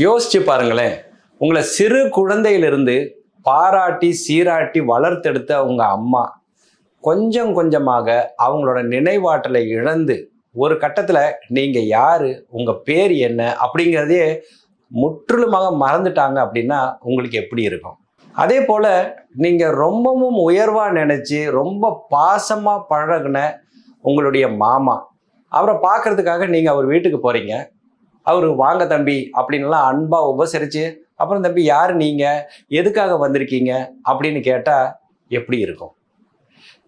யோசிச்சு பாருங்களேன். உங்களை சிறு குழந்தையிலிருந்து பாராட்டி சீராட்டி வளர்த்தெடுத்த உங்கள் அம்மா கொஞ்சம் கொஞ்சமாக அவங்களோட நினைவாற்றலை இழந்து ஒரு கட்டத்தில் நீங்கள் யார் உங்கள் பேர் என்ன அப்படிங்கிறதையே முற்றிலுமாக மறந்துட்டாங்க அப்படின்னா உங்களுக்கு எப்படி இருக்கும்? அதே போல் நீங்கள் ரொம்பவும் உயர்வாக நினச்சி ரொம்ப பாசமாக பழகுன உங்களுடைய மாமா அவரை பார்க்கறதுக்காக நீங்கள் அவர் வீட்டுக்கு போகிறீங்க அவர் வாங்க தம்பி அப்படின்லாம் அன்பாக உபசரித்து அப்புறம் தம்பி யார் நீங்கள் எதுக்காக வந்திருக்கீங்க? அப்படின்னு கேட்டால் எப்படி இருக்கும்?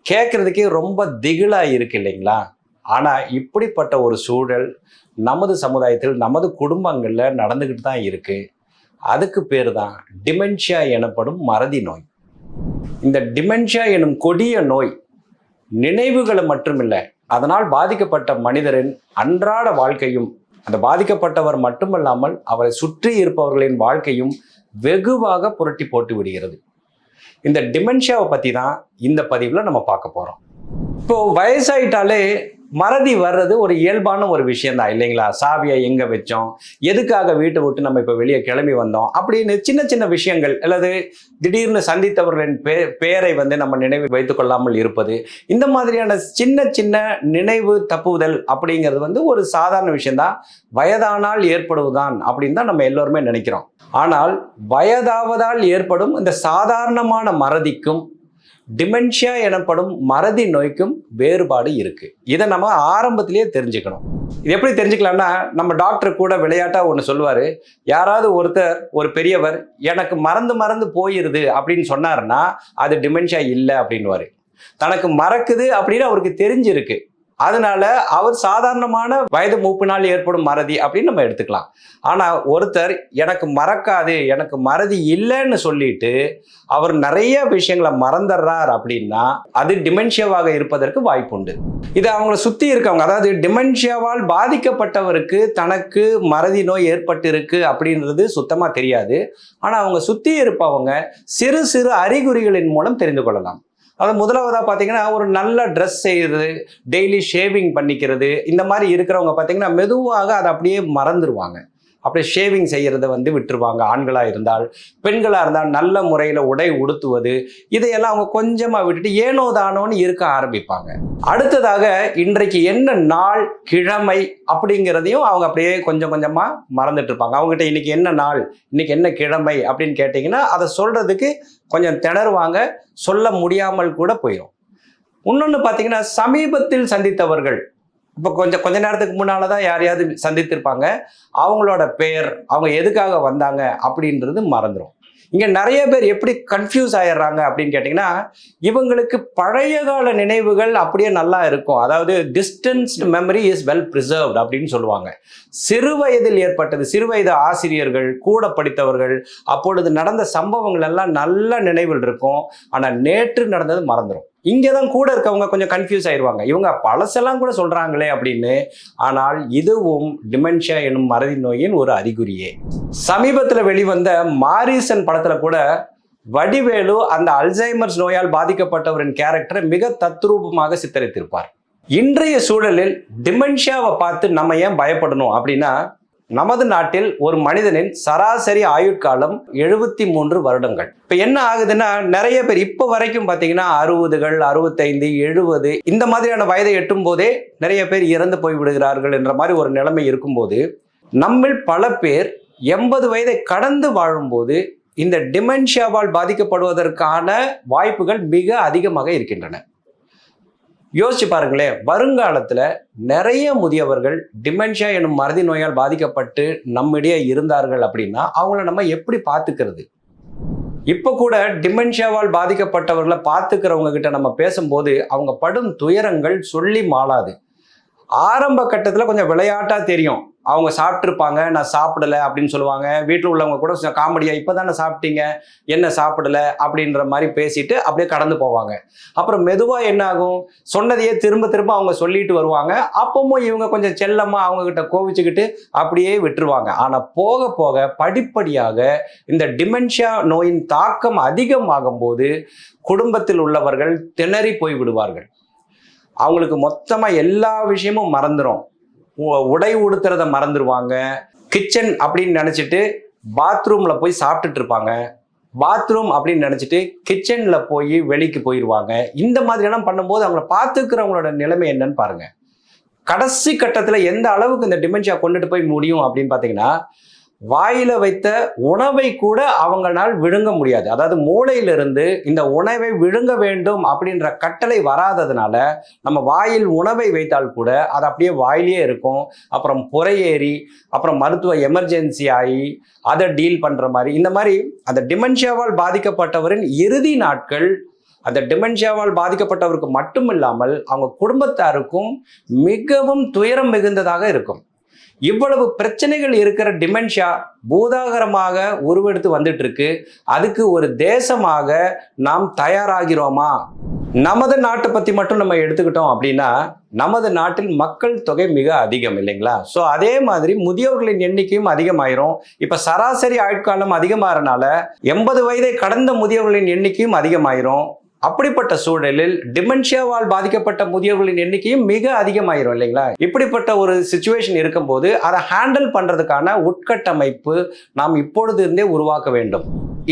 கேட்குறதுக்கே ரொம்ப திகிலாக இருக்கு இல்லைங்களா? ஆனால் இப்படிப்பட்ட ஒரு சூழல் நமது சமுதாயத்தில் நமது குடும்பங்களில் நடந்துக்கிட்டு தான் இருக்குது அதுக்கு பேர் தான் டிமென்ஷியா எனப்படும் மறதி நோய். இந்த டிமென்ஷியா எனும் கொடிய நோய் நினைவுகளை மட்டுமில்லை அதனால் பாதிக்கப்பட்ட மனிதரின் அன்றாட வாழ்க்கையும் அந்த பாதிக்கப்பட்டவர் மட்டுமல்லாமல் அவரை சுற்றி இருப்பவர்களின் வாழ்க்கையும் வெகுவாக புரட்டி போட்டு விடுகிறது. இந்த டிமென்ஷியாவை பற்றி தான் இந்த பதிவில் நம்ம பார்க்க போகிறோம் இப்போது வயசாயிட்டாலே மறதி வர்றது ஒரு இயல்பான ஒரு விஷயம் தான் இல்லைங்களா? சாவியை எங்கே வச்சோம்? எதுக்காக வீட்டை விட்டு நம்ம இப்போ வெளியே கிளம்பி வந்தோம்? அப்படின்னு சின்ன சின்ன விஷயங்கள் அல்லது திடீர்னு சந்தித்தவர்களின் பே பெயரை வந்து நம்ம நினைவு வைத்து கொள்ளாமல் இருப்பது. இந்த மாதிரியான சின்ன சின்ன நினைவு தப்புதல் அப்படிங்கிறது வந்து ஒரு சாதாரண விஷயம்தான். வயதானால் ஏற்படுவதுதான் அப்படின்னு தான் நம்ம எல்லோருமே நினைக்கிறோம். ஆனால் வயதாவதால் ஏற்படும் இந்த சாதாரணமான மறதிக்கும் டிமென்ஷியா எனப்படும் மறதி நோய்க்கும் வேறுபாடு இருக்கு. இதை நம்ம ஆரம்பத்திலேயே தெரிஞ்சுக்கணும். இது எப்படி தெரிஞ்சுக்கலாம்னா நம்ம டாக்டர் கூட விளையாட்டா ஒன்று சொல்லுவார் யாராவது ஒருத்தர் ஒரு பெரியவர் எனக்கு மறந்து மறந்து போயிருது அப்படின்னு சொன்னாருன்னா அது டிமென்ஷியா இல்லை அப்படின்வாரு தனக்கு மறக்குது அப்படின்னு அவருக்கு தெரிஞ்சிருக்கு. அதனால அவர் சாதாரணமான வயது மூப்பினால் ஏற்படும் மறதி அப்படின்னு நம்ம எடுத்துக்கலாம். ஆனா ஒருத்தர் எனக்கு மறக்காது எனக்கு மறதி இல்லைன்னு சொல்லிட்டு அவர் நிறைய விஷயங்களை மறந்துடுறார் அப்படின்னா அது டிமென்ஷியாவாக இருப்பதற்கு வாய்ப்புண்டு இது அவங்கள சுத்தி இருக்கவங்க அதாவது டிமென்ஷியாவால் பாதிக்கப்பட்டவருக்கு தனக்கு மறதி நோய் ஏற்பட்டிருக்கு அப்படின்றது சுத்தமா தெரியாது. ஆனா அவங்க சுத்தி இருப்பவங்க சிறு சிறு அறிகுறிகளின் மூலம் தெரிந்து கொள்ளலாம். அது முதலாவதாக பார்த்தீங்கன்னா ஒரு நல்ல ட்ரெஸ் செய்கிறது டெய்லி ஷேவிங் பண்ணிக்கிறது இந்த மாதிரி இருக்கிறவங்க பார்த்தீங்கன்னா மெதுவாக அதை அப்படியே மறந்துடுவாங்க அப்படியே ஷேவிங் செய்கிறத வந்து விட்டுருவாங்க. ஆண்களாக இருந்தால் பெண்களாக இருந்தால் நல்ல முறையில் உடை உடுத்துவது இதையெல்லாம் அவங்க கொஞ்சமாக விட்டுட்டு ஏனோ தானோன்னு இருக்க ஆரம்பிப்பாங்க. அடுத்ததாக இன்றைக்கு என்ன நாள் கிழமை அப்படிங்கிறதையும் அவங்க அப்படியே கொஞ்சம் கொஞ்சமாக மறந்துட்டு இருப்பாங்க. அவங்ககிட்ட இன்னைக்கு என்ன நாள் இன்னைக்கு என்ன கிழமை அப்படின்னு கேட்டிங்கன்னா அதை சொல்கிறதுக்கு கொஞ்சம் திணறுவாங்க. சொல்ல முடியாமல் கூட போயிடும் இன்னொன்று பார்த்தீங்கன்னா சமீபத்தில் சந்தித்தவர்கள் இப்போ கொஞ்சம் கொஞ்ச நேரத்துக்கு முன்னால் தான் யாரையாவது சந்தித்திருப்பாங்க. அவங்களோட பெயர் அவங்க எதுக்காக வந்தாங்க அப்படின்றது மறந்துடும் இங்கே நிறைய பேர் எப்படி கன்ஃபியூஸ் ஆயிடுறாங்க அப்படின்னு கேட்டிங்கன்னா இவங்களுக்கு பழைய கால நினைவுகள் அப்படியே நல்லா இருக்கும். அதாவது distanced memory is well preserved அப்படின்னு சொல்லுவாங்க. சிறு வயதில் ஏற்பட்டது சிறு வயது ஆசிரியர்கள் கூட படித்தவர்கள் அப்பொழுது நடந்த சம்பவங்கள் எல்லாம் நல்ல நினைவில் இருக்கும். ஆனால் நேற்று நடந்தது மறந்துடும் இங்கே தான் கூட இருக்கவங்க கொஞ்சம் கன்ஃபியூஸ் ஆயிடுவாங்க இவங்க பழசெல்லாம் கூட சொல்கிறாங்களே அப்படின்னு. ஆனால் இதுவும் டிமென்ஷியா எனும் மறதி நோயின் ஒரு அறிகுறியே. சமீபத்தில் வெளிவந்த மாரிசன் படத்தில் கூட வடிவேலு அந்த அல்சைமர்ஸ் நோயால் பாதிக்கப்பட்டவரின் கேரக்டரை மிக தத்ரூபமாக சித்தரித்திருப்பார். இன்றைய சூழலில் டிமென்ஷியாவை பார்த்து நம்ம ஏன் பயப்படணும் அப்படின்னா நமது நாட்டில் ஒரு மனிதனின் சராசரி ஆயுட்காலம் எழுபத்தி மூன்று வருடங்கள். இப்போ என்ன ஆகுதுன்னா நிறைய பேர் இப்போ வரைக்கும் பார்த்தீங்கன்னா அறுபதுகள் அறுபத்தைந்து எழுபது இந்த மாதிரியான வயதை எட்டும் போதே நிறைய பேர் இறந்து போய் விடுகிறார்கள் என்ற மாதிரி ஒரு நிலைமை இருக்கும்போது நம்மில் பல பேர் எண்பது வயதை கடந்து வாழும்போது இந்த டிமென்ஷியாவால் பாதிக்கப்படுவதற்கான வாய்ப்புகள் மிக அதிகமாக இருக்கின்றன. யோசிச்சு பாருங்களேன் வருங்காலத்தில் நிறைய முதியவர்கள் டிமென்ஷியா எனும் மறதி நோயால் பாதிக்கப்பட்டு நம்மிடையே இருந்தார்கள் அப்படின்னா அவங்கள நம்ம எப்படி பார்த்துக்கிறது? இப்போ கூட டிமென்ஷியாவால் பாதிக்கப்பட்டவர்களை பார்த்துக்கிறவங்க கிட்ட நம்ம பேசும்போது அவங்க படும் துயரங்கள் சொல்லி மாளாது. ஆரம்ப கட்டத்தில் கொஞ்சம் விளையாட்டாக தெரியும். அவங்க சாப்பிட்ருப்பாங்க நான் சாப்பிடல அப்படின்னு சொல்லுவாங்க. வீட்டில் உள்ளவங்க கூட காமெடியாக இப்போ தானே சாப்பிட்டீங்க என்ன சாப்பிடல அப்படின்ற மாதிரி பேசிட்டு அப்படியே கடந்து போவாங்க. அப்புறம் மெதுவாக என்ன ஆகும்? சொன்னதையே திரும்ப திரும்ப அவங்க சொல்லிட்டு வருவாங்க. அப்பவும் இவங்க கொஞ்சம் செல்லமாக அவங்கக்கிட்ட கோவிச்சுக்கிட்டு அப்படியே விட்டுருவாங்க. ஆனால் போக போக படிப்படியாக இந்த டிமென்ஷியா நோயின் தாக்கம் அதிகமாகும் போது குடும்பத்தில் உள்ளவர்கள் திணறி போய் விடுவார்கள். அவங்களுக்கு மொத்தமாக எல்லா விஷயமும் மறந்துடும் உ- உடை உடுத்துறத மறந்துடுவாங்க கிச்சன் அப்படின்னு நினச்சிட்டு பாத்ரூமில் போய் சாப்பிட்டுட்டு இருப்பாங்க. பாத்ரூம் அப்படின்னு நினச்சிட்டு கிச்சனில் போய் வெளிக்கு போயிடுவாங்க இந்த மாதிரியெல்லாம் பண்ணும்போது அவங்கள பார்த்துக்கிறவங்களோட நிலைமை என்னன்னு பாருங்கள் கடைசி கட்டத்தில் எந்த அளவுக்கு இந்த டிமென்ஷியா கொண்டுட்டு போய் முடியும் அப்படின்னு பார்த்தீங்கன்னா வாயில வைத்த உணவை கூட அவங்களால் விழுங்க முடியாது. அதாவது மூளையிலிருந்து இந்த உணவை விழுங்க வேண்டும் அப்படின்ற கட்டளை வராததுனால நம்ம வாயில் உணவை வைத்தால் கூட அது அப்படியே வாயிலே இருக்கும். அப்புறம் புறையேறி அப்புறம் மருத்துவ எமர்ஜென்சி ஆகி அதை டீல் பண்ற மாதிரி. இந்த மாதிரி அந்த டிமென்ஷியாவால் பாதிக்கப்பட்டவரின் இறுதி நாட்கள் அந்த டிமென்ஷியாவால் பாதிக்கப்பட்டவருக்கு மட்டும் இல்லாமல் அவங்க குடும்பத்தாருக்கும் மிகவும் துயரம் மிகுந்ததாக இருக்கும். இவ்வளவு பிரச்சனைகள் இருக்கிற டிமென்ஷியா பூதாகரமாக உருவெடுத்து வந்துட்டு இருக்கு அதுக்கு ஒரு தேசமாக நாம் தயாராகிறோமா? நமது நாட்டை பத்தி மட்டும் நம்ம எடுத்துக்கிட்டோம் அப்படின்னா நமது நாட்டில் மக்கள் தொகை மிக அதிகம் இல்லைங்களா? ஸோ அதே மாதிரி முதியோர்களின் எண்ணிக்கையும் அதிகமாயிரும். இப்போ சராசரி ஆயுட்காலம் அதிகமாகறனால எண்பது வயதை கடந்த முதியோர்களின் எண்ணிக்கையும் அதிகமாயிரும். அப்படிப்பட்ட சூழலில் டிமென்ஷியாவால் பாதிக்கப்பட்ட முதியோர்களின் எண்ணிக்கையும் மிக அதிகமாயிரும் இல்லைங்களா? இப்படிப்பட்ட ஒரு சுச்சுவேஷன் இருக்கும்போது அதை ஹேண்டில் பண்ணுறதுக்கான உட்கட்டமைப்பு நாம் இப்பொழுது இருந்தே உருவாக்க வேண்டும்.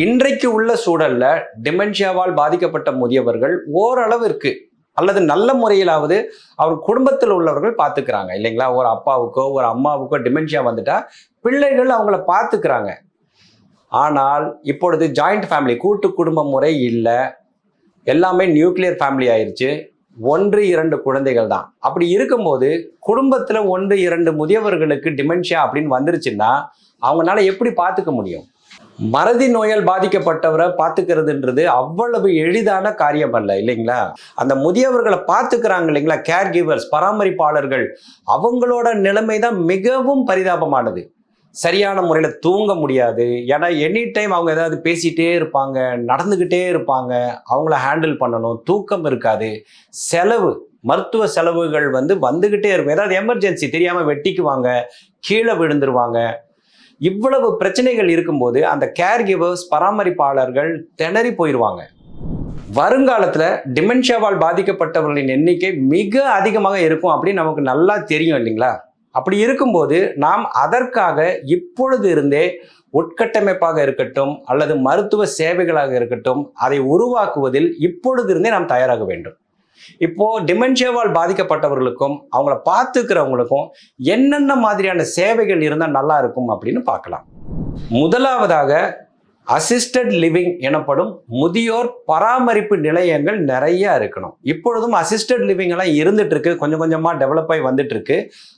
இன்றைக்கு உள்ள சூழல்ல டிமென்ஷியாவால் பாதிக்கப்பட்ட முதியவர்கள் ஓரளவிற்கு அல்லது நல்ல முறையிலாவது அவர் குடும்பத்தில் உள்ளவர்கள் பார்த்துக்கிறாங்க இல்லைங்களா? ஒரு அப்பாவுக்கோ ஒரு அம்மாவுக்கோ டிமென்ஷியா வந்துட்டா பிள்ளைகள் அவங்கள பார்த்துக்கிறாங்க. ஆனால் இப்பொழுது ஜாயிண்ட் ஃபேமிலி கூட்டு குடும்ப முறை இல்லை. எல்லாமே நியூக்ளியர் ஃபேமிலி ஆயிடுச்சு ஒன்று இரண்டு குழந்தைகள் தான். அப்படி இருக்கும்போது குடும்பத்தில் ஒன்று இரண்டு முதியவர்களுக்கு டிமென்ஷியா அப்படின்னு வந்துருச்சுன்னா அவங்களால எப்படி பார்த்துக்க முடியும்? மறதி நோயால் பாதிக்கப்பட்டவரை பார்த்துக்கிறதுன்றது அவ்வளவு எளிதான காரியம் அல்ல இல்லைங்களா? அந்த முதியவர்களை பார்த்துக்கிறாங்க இல்லைங்களா? கேர் கிவர்ஸ் பராமரிப்பாளர்கள் அவங்களோட நிலைமை தான் மிகவும் பரிதாபமானது. சரியான முறையில் தூங்க முடியாது. ஏன்னா எனி டைம் அவங்க ஏதாவது பேசிகிட்டே இருப்பாங்க நடந்துக்கிட்டே இருப்பாங்க அவங்கள ஹேண்டில் பண்ணணும். தூக்கம் இருக்காது. செலவு மருத்துவ செலவுகள் வந்து வந்துக்கிட்டே இருக்கும். ஏதாவது எமர்ஜென்சி தெரியாமல் வெட்டிக்குவாங்க கீழே விழுந்துருவாங்க. இவ்வளவு பிரச்சனைகள் இருக்கும்போது அந்த கேர் கிவர்ஸ் பராமரிப்பாளர்கள் திணறி போயிடுவாங்க வருங்காலத்தில் டிமென்ஷியாவால் பாதிக்கப்பட்டவர்களின் எண்ணிக்கை மிக அதிகமாக இருக்கும் அப்படின்னு நமக்கு நல்லா தெரியும் இல்லைங்களா? அப்படி இருக்கும்போது நாம் அதற்காக இப்பொழுது இருந்தே உட்கட்டமைப்பாக இருக்கட்டும் அல்லது மருத்துவ சேவைகளாக இருக்கட்டும் அதை உருவாக்குவதில் இப்பொழுது இருந்தே நாம் தயாராக வேண்டும். இப்போ டிமென்ஷியாவால் பாதிக்கப்பட்டவர்களுக்கும் அவங்கள பார்த்துக்கிறவங்களுக்கும் என்னென்ன மாதிரியான சேவைகள் இருந்தால் நல்லா இருக்கும் அப்படின்னு பார்க்கலாம். முதலாவதாக அசிஸ்டட் லிவிங் எனப்படும் முதியோர் பராமரிப்பு நிலையங்கள் நிறைய இருக்கணும். இப்பொழுதும் அசிஸ்டட் லிவிங் எல்லாம் இருந்துட்டு இருக்கு கொஞ்சம் கொஞ்சமாக டெவலப் ஆகி வந்துட்டு இருக்கு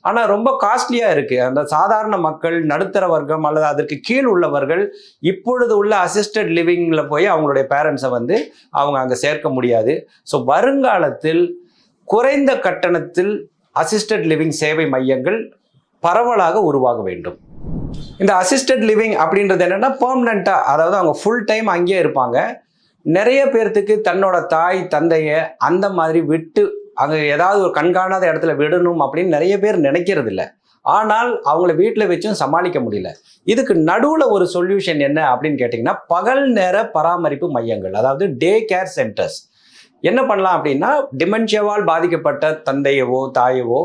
ஆனால் ரொம்ப காஸ்ட்லியா இருக்கு. அந்த சாதாரண மக்கள் நடுத்தர வர்க்கம் அல்லது அதற்கு கீழ் உள்ளவர்கள் இப்பொழுது உள்ள அசிஸ்டட் லிவிங்ல போய் அவங்களுடைய பேரண்ட்ஸை வந்து அவங்க அங்கே சேர்க்க முடியாது. ஸோ வருங்காலத்தில் குறைந்த கட்டணத்தில் அசிஸ்டட் லிவிங் சேவை மையங்கள் பரவலாக உருவாக வேண்டும். இந்த அசிஸ்டட் லிவிங் அப்படின்றது என்னென்னா பெர்மனண்ட்டாக அதாவது அவங்க ஃபுல் டைம் அங்கேயே இருப்பாங்க. நிறைய பேர்த்துக்கு தன்னோட தாய் தந்தையை அந்த மாதிரி விட்டு அங்கே ஏதாவது ஒரு கண்காணாத இடத்துல விடணும் அப்படின்னு நிறைய பேர் நினைக்கிறது இல்லை ஆனால் அவங்கள வீட்டில் வச்சும் சமாளிக்க முடியல. இதுக்கு நடுவில் ஒரு சொல்யூஷன் என்ன அப்படின்னு கேட்டிங்கன்னா பகல் நேர பராமரிப்பு மையங்கள் அதாவது டே கேர் சென்டர்ஸ் என்ன பண்ணலாம் அப்படின்னா டிமென்ஷியாவால் பாதிக்கப்பட்ட தந்தையவோ தாயவோ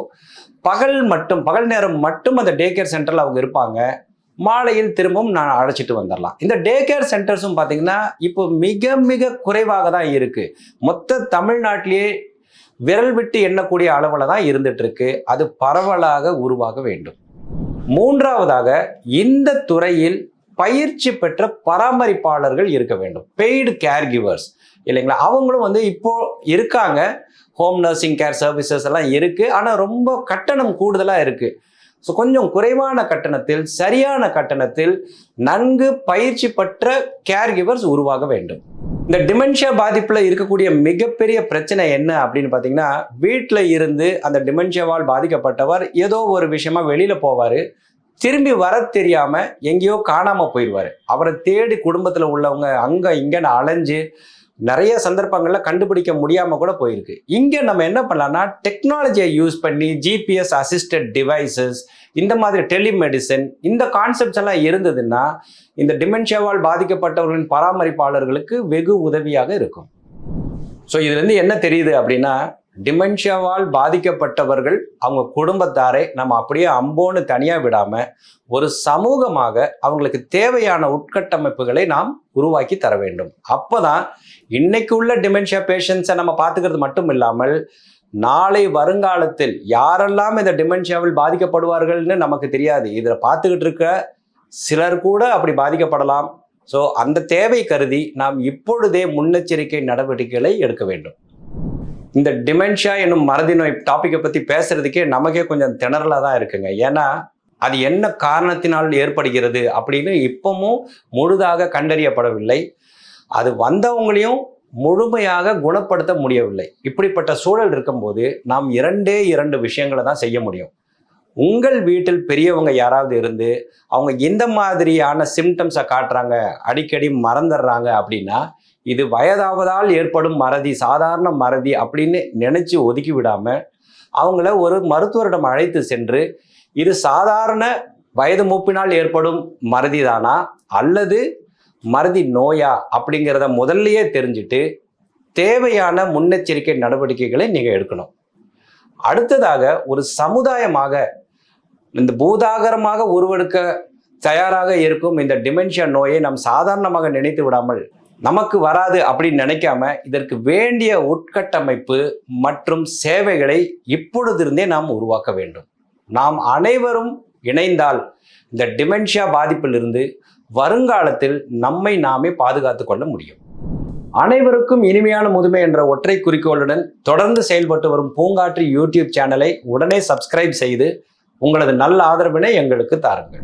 பகல் மட்டும் பகல் நேரம் மட்டும் அந்த டே கேர் சென்டரில் அவங்க இருப்பாங்க. மாலையில் திரும்பவும் நான் அழைச்சிட்டு வந்துடலாம் இந்த டே கேர் சென்டர்ஸும் பார்த்தீங்கன்னா இப்போ மிக மிக குறைவாக தான் இருக்குது மொத்த தமிழ்நாட்டிலேயே விரல் விட்டு எண்ணக்கூடிய அளவில் தான் இருந்துட்டு இருக்கு அது பரவலாக உருவாக வேண்டும். மூன்றாவதாக இந்த துறையில் பயிற்சி பெற்ற பராமரிப்பாளர்கள் இருக்க வேண்டும். பெய்டு கேர் கிவர்ஸ் இல்லைங்களா? அவங்களும் வந்து இப்போ இருக்காங்க. ஹோம் நர்சிங் கேர் சர்வீசஸ் எல்லாம் இருக்குது ஆனால் ரொம்ப கட்டணம் கூடுதலாக இருக்குது ஸோ கொஞ்சம் குறைவான கட்டணத்தில் சரியான கட்டணத்தில் நன்கு பயிற்சி பெற்ற கேர் கிவர்ஸ் உருவாக வேண்டும். இந்த டிமென்ஷியா பாதிப்பில் இருக்கக்கூடிய மிகப்பெரிய பிரச்சனை என்ன அப்படின்னு பார்த்தீங்கன்னா வீட்டில் இருந்து அந்த டிமென்ஷியாவால் பாதிக்கப்பட்டவர் ஏதோ ஒரு விஷயமா வெளியில் போவார். திரும்பி வர தெரியாமல் எங்கேயோ காணாமல் போயிடுவார். அவரை தேடி குடும்பத்தில் உள்ளவங்க அங்கே இங்கேன்னு அலைஞ்சு நிறைய சந்தர்ப்பங்களில் கண்டுபிடிக்க முடியாமல் கூட போயிருக்கு. இங்கே நம்ம என்ன பண்ணலாம்னா டெக்னாலஜியை யூஸ் பண்ணி ஜிபிஎஸ் அசிஸ்டட் டிவைசஸ் இந்த மாதிரி டெலிமெடிசன் இந்த கான்செப்ட்ஸ் எல்லாம் இருந்ததுன்னா இந்த டிமென்ஷியாவால் பாதிக்கப்பட்டவர்களின் பராமரிப்பாளர்களுக்கு வெகு உதவியாக இருக்கும். ஸோ இதுலேருந்து என்ன தெரியுது அப்படின்னா டிமென்ஷியாவால் பாதிக்கப்பட்டவர்கள் அவங்க குடும்பத்தாரை நம்ம அப்படியே அம்போன்னு தனியாக விடாமல் ஒரு சமூகமாக அவங்களுக்கு தேவையான உட்கட்டமைப்புகளை நாம் உருவாக்கி தர வேண்டும். அப்போ தான் இன்னைக்கு உள்ள டிமென்ஷியா பேஷண்ட்ஸை நம்ம பார்த்துக்கிறது மட்டும் இல்லாமல் நாளை வருங்காலத்தில் யாரெல்லாம் இந்த டிமென்ஷியாவில் பாதிக்கப்படுவார்கள்னு நமக்கு தெரியாது. இதில் பார்த்துக்கிட்டு இருக்க சிலர் கூட அப்படி பாதிக்கப்படலாம். ஸோ அந்த தேவை கருதி நாம் இப்பொழுதே முன்னெச்சரிக்கை நடவடிக்கைகளை எடுக்க வேண்டும். இந்த டிமென்ஷியா என்னும் மறதி நோய் டாப்பிக்கை பற்றி பேசுறதுக்கே நமக்கே கொஞ்சம் திணறலாக தான் இருக்குங்க. ஏன்னா அது என்ன காரணத்தினால் ஏற்படுகிறது அப்படின்னு இப்பவும் முழுதாக கண்டறியப்படவில்லை. அது வந்தவங்களையும் முழுமையாக குணப்படுத்த முடியவில்லை. இப்படிப்பட்ட சூழல் இருக்கும்போது நாம் இரண்டே இரண்டு விஷயங்களை தான் செய்ய முடியும். உங்கள் வீட்டில் பெரியவங்க யாராவது இருந்து அவங்க எந்த மாதிரியான சிம்டம்ஸை காட்டுறாங்க அடிக்கடி மறந்துடுறாங்க அப்படின்னா இது வயதாவதால் ஏற்படும் மறதி சாதாரண மறதி அப்படின்னு நினச்சி ஒதுக்கி விடாமல் அவங்கள ஒரு மருத்துவரிடம் அழைத்து சென்று இது சாதாரண வயது மூப்பினால் ஏற்படும் மறதி தானா அல்லது மறதி நோயா அப்படிங்கிறத முதல்லையே தெரிஞ்சுட்டு தேவையான முன்னெச்சரிக்கை நடவடிக்கைகளை நீங்கள் எடுக்கணும். அடுத்ததாக ஒரு சமுதாயமாக இந்த பூதாகரமாக உருவெடுக்க தயாராக இருக்கும் இந்த டிமென்ஷியா நோயை நாம் சாதாரணமாக நினைத்து விடாமல் நமக்கு வராது அப்படின்னு நினைக்காம இதற்கு வேண்டிய உட்கட்டமைப்பு மற்றும் சேவைகளை இப்பொழுதிருந்தே நாம் உருவாக்க வேண்டும். நாம் அனைவரும் இணைந்தால் இந்த டிமென்ஷியா பாதிப்பிலிருந்து வருங்காலத்தில் நம்மை நாமே பாதுகாத்து கொள்ள முடியும். அனைவருக்கும் இனிமையான முதுமை என்ற ஒற்றை குறிக்கோளுடன் தொடர்ந்து செயல்பட்டு வரும் பூங்காற்று யூடியூப் சேனலை உடனே சப்ஸ்கிரைப் செய்து உங்களது நல்ல ஆதரவினை எங்களுக்கு தாருங்கள்.